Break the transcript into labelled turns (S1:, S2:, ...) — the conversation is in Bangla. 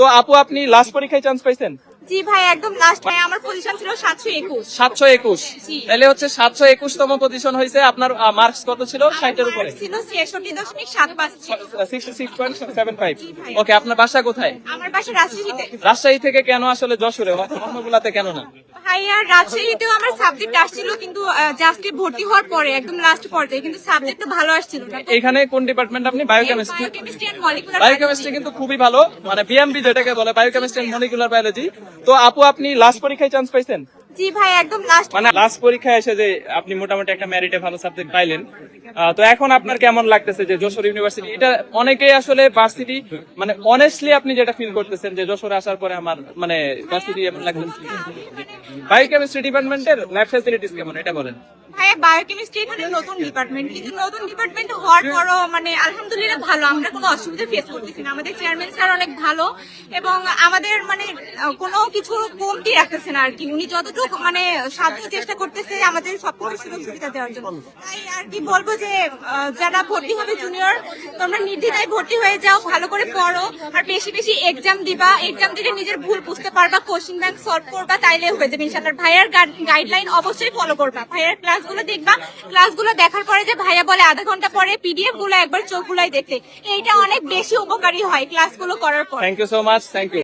S1: তো আপু আপনি লাস্ট পরীক্ষায় চান্স পাইছেন?
S2: জি ভাই একদম লাস্ট ভাই আমার পজিশন ছিল সাতশো একুশ।
S1: সাতশো একুশ।
S2: জি।
S1: তাহলে হচ্ছে সাতশো একুশতম পজিশন হয়েছে আপনার মার্কস কত ছিল? ষাটের উপরে।
S2: ছিল ছেষট্টি দশমিক সাত পাঁচ ছিল।
S1: Sixty six point seven five
S2: ji ভাই।
S1: ওকে আপনার বাসা কোথায়?
S2: বাসা রাজশাহীতে।
S1: রাজশাহী থেকে কেন আসলে যশোরে? অন্যগুলাতে কেন না?
S2: ভাইয়া রাজশাহীতেও আমার সাবজেক্ট আসছিল কিন্তু জাস্টে ভর্তি হওয়ার পরে একদম লাস্ট পর্যায়ে কিন্তু সাবজেক্ট ভালো আসছিল না
S1: এখানে কোন ডিপার্টমেন্ট আপনি? বায়োকেমিস্ট্রি
S2: বায়োকেমিস্ট্রি
S1: কিন্তু খুবই ভালো মানে বিএমবি যেটাকে বলে বায়োকেমিস্ট্রি এন্ড মলিকুলার বায়োলজি তো আপু আপনি লাস্ট পরীক্ষায় চান্স পাইছেন?
S2: জি ভাই একদম লাস্ট
S1: মানে লাস্ট পরীক্ষায় এসে যে আপনি মোটামুটি একটা মেরিটে ভালো সাবজেক্ট পাইলেন তো এখন আপনার কেমন লাগতেছে যে যশোর ইউনিভার্সিটি এটা অনেকেই আসলে ভার্সিটি মানে অনেস্টলি আপনি যেটা ফিল করতেছেন যে যশোরে আসার পরে আমার মানে ভার্সিটি এমন লাগতেছে বায়োকেমিস্ট্রি ডিপার্টমেন্টের ল্যাব ফ্যাসিলিটিস কেমন এটা বলেন।
S2: বায়োকেমিস্ট্রি মানে নতুন ডিপার্টমেন্ট কিন্তু নতুন ডিপার্টমেন্ট হওয়ার পরও মানে আলহামদুলিল্লাহ ভালো আমরা কোনো অসুবিধা ফেস করতেছি না। আমাদের চেয়ারম্যান স্যার অনেক ভালো এবং আমাদের মানে কোনো কিছু কমতি রাখতেছে না আর কি। উনি যতটুকু মানে সাধ্য চেষ্টা করতেছে আমাদের সবকিছু সুযোগ সুবিধা দেওয়ার জন্য। তাই আর কি বলব যে যারা ভর্তি হবে জুনিয়র তোমরা নির্দ্বিধায় ভর্তি হয়ে যাও, ভালো করে পড়ো, আর বেশি বেশি এক্সাম দিবা। এক্সাম দিলে নিজের ভুল বুঝতে পারবা কোশ্চিন ব্যাংক সলভ করবা, তাইলে হয়ে যাবে ইনশাল্লাহ ভাইয়ার গাইডলাইন অবশ্যই ফলো করবা। ভাইয়ার ক্লাসগুলো দেখবা ক্লাসগুলো দেখার পরে যে ভাইয়া বলে আধা ঘণ্টা পরে পিডিএফগুলো একবার চোখ গুলাই দেখতে। এইটা অনেক বেশি উপকারী হয় ক্লাসগুলো করার পর।
S1: Thank you so much thank you